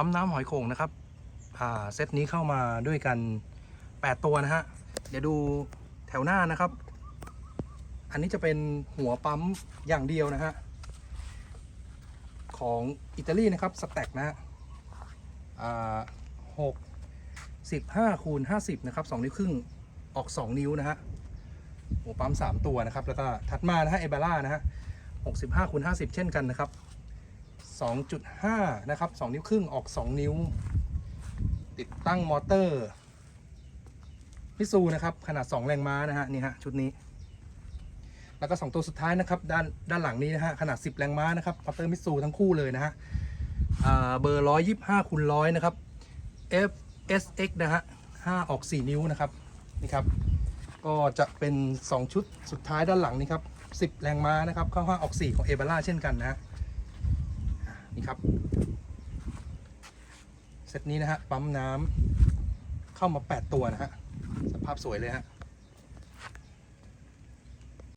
ปั๊มน้ำหอยโข่งนะครับอ่าเซตนี้เข้ามาด้วยกัน 8 ตัวนะฮะ เดี๋ยวดูแถวหน้านะครับ อันนี้จะเป็นหัวปั๊มอย่างเดียวนะฮะ ของอิตาลีนะครับสแต็กนะฮะหกสิบห้าคูณห้าสิบนะครับสองนิ้วครึ่งออก2นิ้วนะฮะหัวปั๊ม3ตัวนะครับ แล้วก็ถัดมานะฮะเอเบล่านะฮะ65คูณ50เช่นกันนะครับ 2.5 นะครับ 2 นิ้วครึ่งออก 2 นิ้ว ติดตั้งมอเตอร์มิซูนะครับ ขนาด 2 แรงม้านะฮะนี่ฮะชุดนี้ แล้วก็ 2 ตัวสุดท้ายนะครับด้านด้านหลังนี้นะฮะขนาด 10 แรงม้านะครับมอเตอร์มิซูทั้งคู่เลยนะฮะอ่าเบอร์ 125คูณ100 นะครับ FSX นะฮะ5ออก 4 นิ้วนะครับนี่ครับก็จะเป็น 2 ชุดสุดท้ายด้านหลังนี่ครับ 10 แรงม้านะครับเข้าห้าออก 4 ของเอเบล่าเช่นกันนะฮะ นี่ครับเซตนี้นะฮะปั๊มน้ำเข้ามา 8 ตัวนะฮะสภาพสวยเลยฮะ